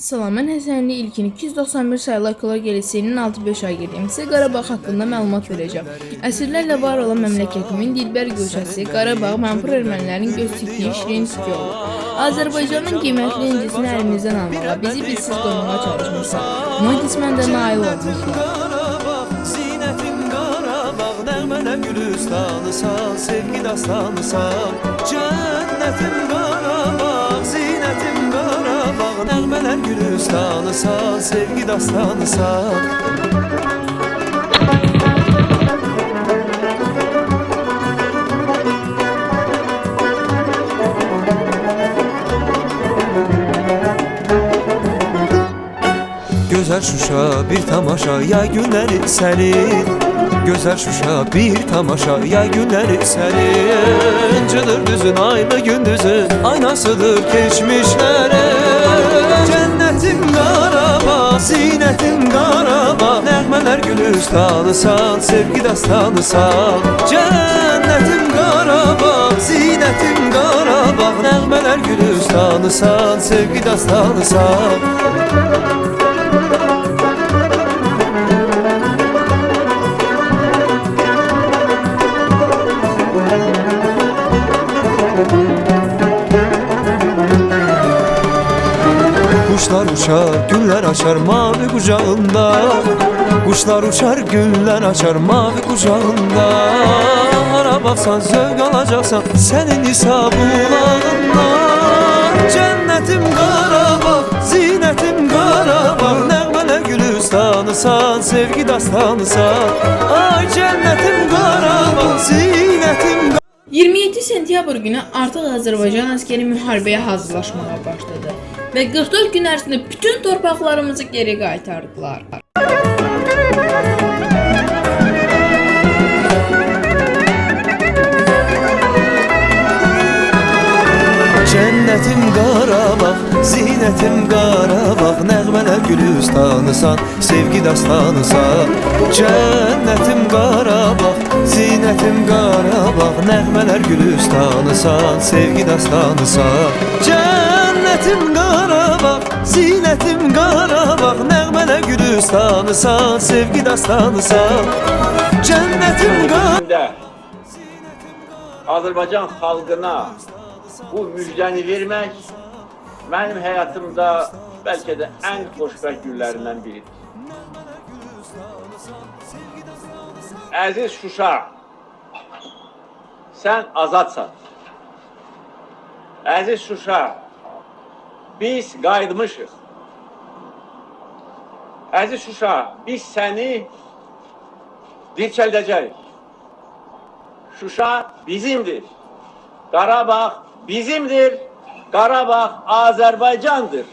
Salam, mən Həsənli ilkin 291 sayılı Ekologiya Liseyinin 6-5 agentiyəm. Sizə Qarabağ haqqında məlumat verəcəm. Əsrlərlə var olan məmləkətimin dilbər güşəsi Qarabağ mənfur ermənilərin göz tikdiyi şirin tütü olub. Azərbaycanın qiymətli incisini əlimizdən almağa, bizi bizsiz qorumağa çalışmışlar. Buna qismən də nail olmuşlar. Gülüstanı sal, sevgi dastanı sal. Cənnətim Qarabağ, gülüstanı sal, sevgi dastanı sal. Gözəl Şuşa bir tamaşa yay günləri sənin Gözəl Şuşa bir tamaşa yay günləri sənin Cıdır düzün aylı gündüzün aynasıdır keçmişlərin Cənnətim Qarabağ, zinətim Qarabağ Nəğmələr gülüstanı sal, sevgi dastanı sal. Cənnətim Qarabağ, zinətim Qarabağ Nəğmələr gülüstanı sal, sevgi dastanı Kuşlar uçar, güller açar mavi kucağında. Kuşlar uçar, güller açar mavi kucağında. Hara baksan zövk alacaksan senin hesabı ulağında Cennetim Qarabağ, zinetim Qarabağ Nəğmələ gülistanı san, sevgi dastanı sentyabr günü artıq Azərbaycan əskeri müharibəyə hazırlaşmağa başladı və 44 gün ərzində bütün torpaqlarımızı geri qaytardılar. Cənnetim Qarabağ, zinətim Qarabağ Nəğmələr gülüstanısan, sevgi dastanısan Cənnetim Qarabağ, zinətim Qarabağ Nəğmələr gülüstanısan, sevgi dastanısan Cənnetim Qarabağ, zinətim Qarabağ Nəğmələr gülüstanısan, sevgi dastanısan Cənnetim Qarabağ de Azerbaycan halkına bu müjdəni vermək mənim həyatımda bəlkə də ən xoşbəxt günlərindən biridir. Əziz Şuşa, sən azadsan. Əziz Şuşa, biz qayıtmışıq. Əziz Şuşa, biz səni dirçəldəcəyik. Şuşa bizimdir. Qarabağ bizimdir. Qarabağ Azərbaycandır.